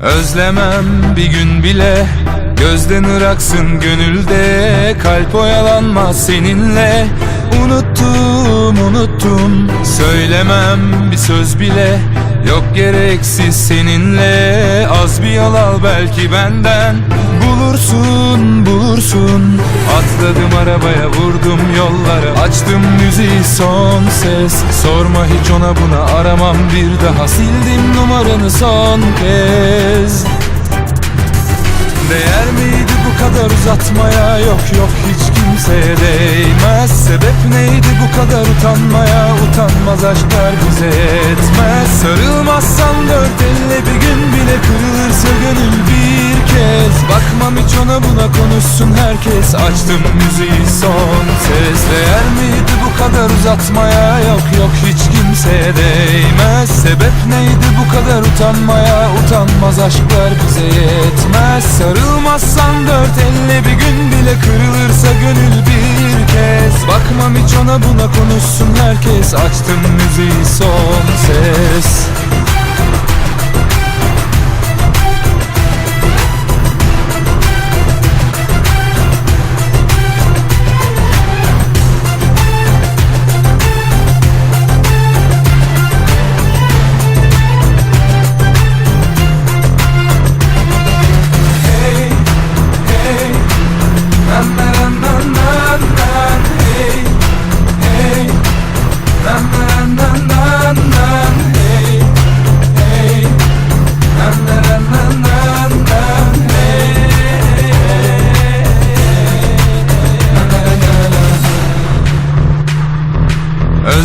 Özlemem bir gün bile Gözden ıraksın gönülde. Kalp oyalanmaz seninle. Unuttum unuttum. Söylemem bir söz bile Yok gereksiz seninle. Az bir yol al belki benden Bulursun bulursun. Atladım arabaya vurdum yollara. Açtım müziği son ses. Sorma hiç ona buna aramam bir daha. Sildim numaranı son kez. Değer miydi bu kadar uzatmaya? Yok yok hiç kimseye değmez. Sebep neydi bu kadar utanmaya? Utanmaz aşklar bize etmez Sarılmazsan dört elle bir gün bile Kırılırsa gönül Bakmam hiç ona buna konuşsun herkes. Açtım müziği son ses. Değer miydi bu kadar uzatmaya? Yok yok hiç kimseye değmez. Sebep neydi bu kadar utanmaya? Utanmaz aşklar bize yetmez. Sarılmazsan dört elle bir gün bile Kırılırsa gönül bir kez. Bakmam hiç ona buna konuşsun herkes. Açtım müziği son ses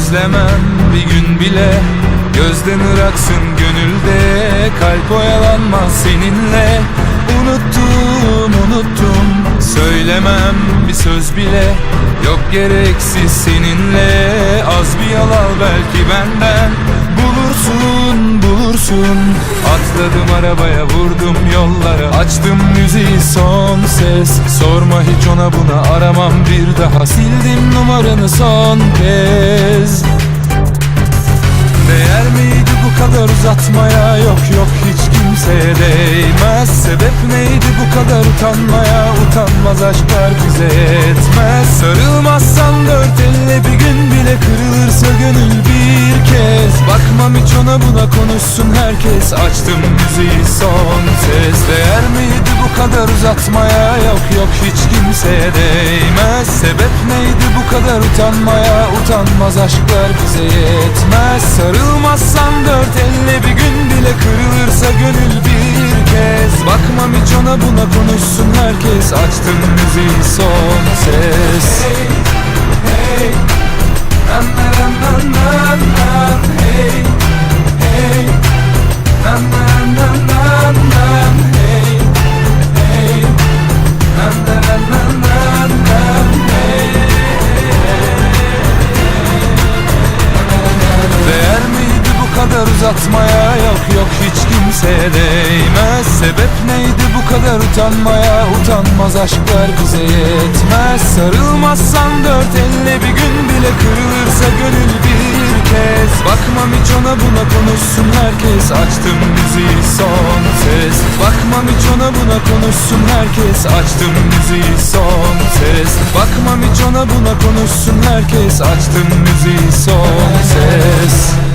Özlemem bir gün bile. Gözden ıraksın gönülde Kalp oyalanmaz seninle. Unuttum unuttum Söylemem bir söz bile. Yok gereksiz seninle Az bir yal al belki benden. Bulursun bulursun Atladım arabaya vurdum yollara. Açtım müziği son ses. Sorma hiç ona buna aramam bir daha. Sildim numaranı son kez. Değer miydi bu kadar uzatmaya? Yok yok hiç kimseye değmez. Sebep neydi bu kadar utanmaya? Utanmaz aşklar bize yetmez. Sarılmazsan dört elle bir gün bile Kırılırsa gönül bir kez Bakmam hiç ona buna konuşsun herkes. Açtım müziği son ses Değer miydi bu kadar uzatmaya? Yok yok hiç kimseye değmez. Sebep neydi bu kadar utanmaya? Utanmaz aşklar bize yetmez. Sarılmazsan dört elle bir gün bile Kırılırsa gönül bir kez. Bakmam hiç ona buna konuşsun herkes. Açtım müziği son ses Hey, hey, na na na na na kadar uzatmaya Yok yok hiç kimseye değmez. Sebep neydi bu kadar utanmaya? Utanmaz aşklar bize yetmez. Sarılmazsan dört elle bir gün bile Kırılırsa gönül bir kez. Bakmam hiç ona buna konuşsun herkes. Açtım müziği son ses. Bakmam hiç ona buna konuşsun herkes. Açtım müziği son ses. Bakmam hiç ona buna konuşsun herkes. Açtım müziği son ses